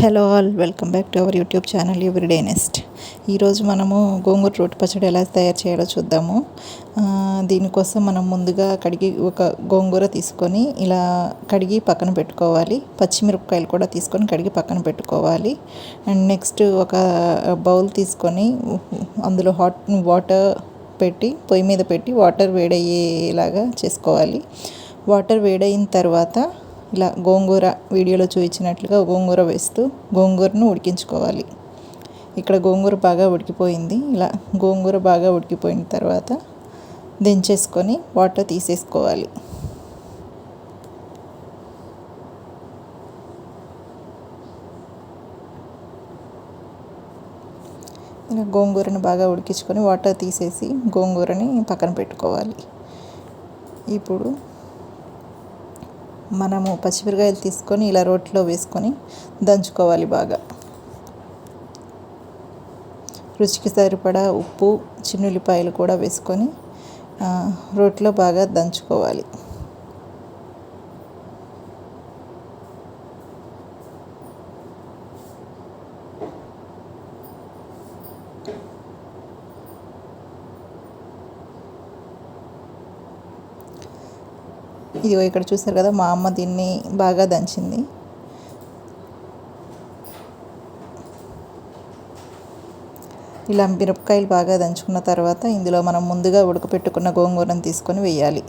Hello all welcome back to our YouTube channel everyday nest ఈరోజు మనము గోంగూర రోటి పచ్చడి ఎలా తయారు చేయాలో చూద్దాము. దీనికోసం మనం ముందుగా కడిగి ఒక గోంగూర తీసుకొని ఇలా కడిగి పక్కన పెట్టుకోవాలి. పచ్చిమిరపకాయలు కూడా తీసుకొని కడిగి పక్కన పెట్టుకోవాలి. అండ్ నెక్స్ట్ ఒక బౌల్ తీసుకొని అందులో హాట్ వాటర్ పెట్టి పొయ్యి మీద పెట్టి వాటర్ వేడయ్యేలాగా చేసుకోవాలి. వాటర్ వేడైన తర్వాత ఇలా గోంగూర వీడియోలో చూపించినట్లుగా గోంగూర వేస్తూ గోంగూరను ఉడికించుకోవాలి. ఇక్కడ గోంగూర బాగా ఉడికిపోయింది. ఇలా గోంగూర బాగా ఉడికిపోయిన తర్వాత దించేసుకొని వాటర్ తీసేసుకోవాలి. ఇలా గోంగూరను బాగా ఉడికించుకొని వాటర్ తీసేసి గోంగూరని పక్కన పెట్టుకోవాలి. ఇప్పుడు మనము పచ్చిమిరకాయలు తీసుకొని ఇలా రోట్లో వేసుకొని దంచుకోవాలి బాగా. రుచికి సరిపడా ఉప్పు చిన్నుల్లిపాయలు కూడా వేసుకొని రోట్లో బాగా దంచుకోవాలి. ఇదిగో ఇక్కడ చూసారు కదా మా అమ్మ దీన్ని బాగా దంచింది. ఇలా మిరపకాయలు బాగా దంచుకున్న తర్వాత ఇందులో మనం ముందుగా ఉడకపెట్టుకున్న గోంగూరను తీసుకొని వేయాలి.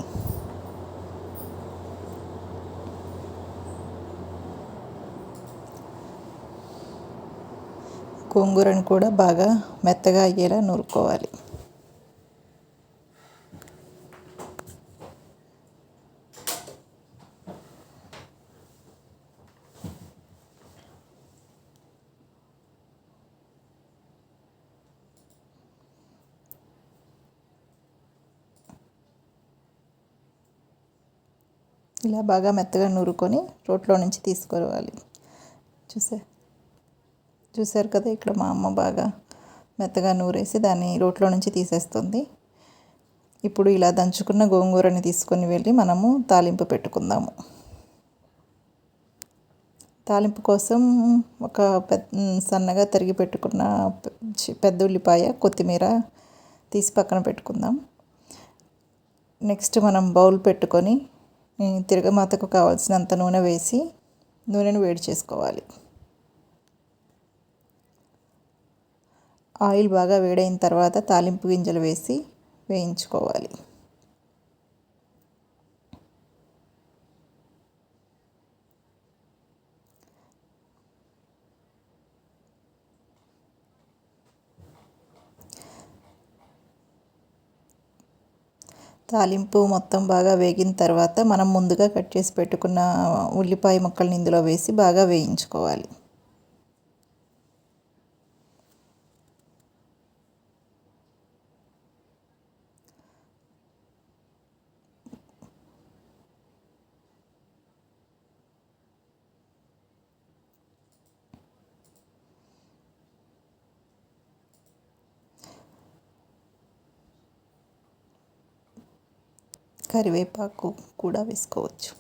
గోంగూరను కూడా బాగా మెత్తగా అయ్యేలా నూరుకోవాలి. ఇలా బాగా మెత్తగా నూరుకొని రోట్లో నుంచి తీసుకోవాలి. చూసే చూసారు కదా ఇక్కడ మా అమ్మ బాగా మెత్తగా నూరేసి దాన్ని రోట్లో నుంచి తీసేస్తుంది. ఇప్పుడు ఇలా దంచుకున్న గోంగూరని తీసుకొని వెళ్ళి మనము తాలింపు పెట్టుకుందాము. తాలింపు కోసం ఒక పెద్ద సన్నగా తరిగి పెట్టుకున్న చి- పెద్ద ఉల్లిపాయ కొత్తిమీర తీసి పక్కన పెట్టుకుందాం. నెక్స్ట్ మనం బౌల్ పెట్టుకొని తిరగమాతకు కావాల్సినంత నూనె వేసి నూనెను వేడి చేసుకోవాలి. ఆయిల్ బాగా వేడైన తర్వాత తాలింపు గింజలు వేసి వేయించుకోవాలి. తాలింపు మొత్తం బాగా వేగిన తర్వాత మనం ముందుగా కట్ చేసి పెట్టుకున్న ఉల్లిపాయ ముక్కల్ని ఇందులో వేసి బాగా వేయించుకోవాలి. కరివేపాకు కూడా వేసుకోవచ్చు.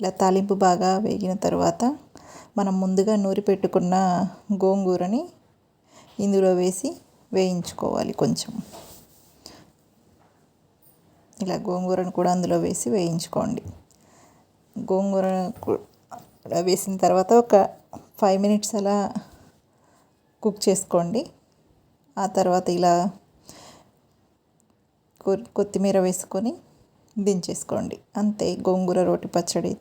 ఇలా తాలింపు బాగా వేగిన తర్వాత మనం ముందుగా నూరి పెట్టుకున్న గోంగూరని ఇందులో వేసి వేయించుకోవాలి కొంచెం. ఇలా గోంగూరను కూడా అందులో వేసి వేయించుకోండి. గోంగూర వేసిన తర్వాత ఒక ఫైవ్ మినిట్స్ అలా కుక్ చేసుకోండి. ఆ తర్వాత ఇలా కొత్తిమీర వేసుకొని దించేసుకోండి. అంతే గోంగూర రోటి పచ్చడి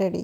రెడీ.